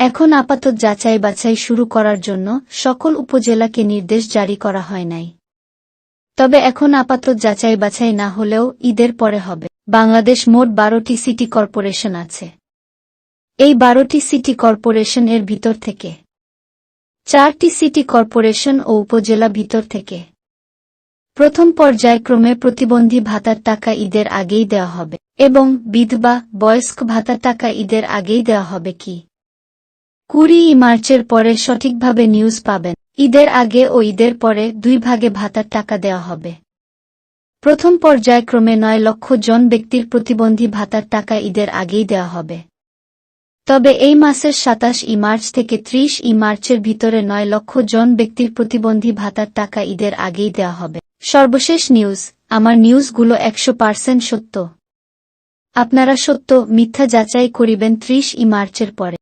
এখন আপাতত যাচাই বাছাই শুরু করার জন্য সকল উপজেলাকে নির্দেশ জারি করা হয় নাই। তবে এখন আপাতত যাচাই বাছাই না হলেও ঈদের পরে হবে। বাংলাদেশ মোট বারোটি সিটি কর্পোরেশন আছে। এই বারোটি সিটি কর্পোরেশন এর ভিতর থেকে চারটি সিটি কর্পোরেশন ও উপজেলা ভিতর থেকে প্রথম পর্যায়ক্রমে প্রতিবন্ধী ভাতার টাকা ঈদের আগেই দেওয়া হবে। এবং বিধবা, বয়স্ক ভাতার টাকা ঈদের আগেই দেওয়া হবে কি? কুড়ি মার্চের পরে সঠিকভাবে নিউজ পাবেন। ঈদের আগে ও ঈদের পরে দুই ভাগে ভাতার টাকা দেওয়া হবে। প্রথম পর্যায়ক্রমে নয় লক্ষ জন ব্যক্তির প্রতিবন্ধী ভাতার টাকা ঈদের আগেই দেওয়া হবে। তবে এই মাসের সাতাশ ই মার্চ থেকে ত্রিশ ই মার্চের ভিতরে নয় লক্ষ জন ব্যক্তির প্রতিবন্ধী ভাতার টাকা ঈদের আগেই দেওয়া হবে। সর্বশেষ নিউজ আমার নিউজগুলো একশো পার্সেন্ট সত্য। আপনারা সত্য, মিথ্যা যাচাই করিবেন ত্রিশ ই মার্চের পরে।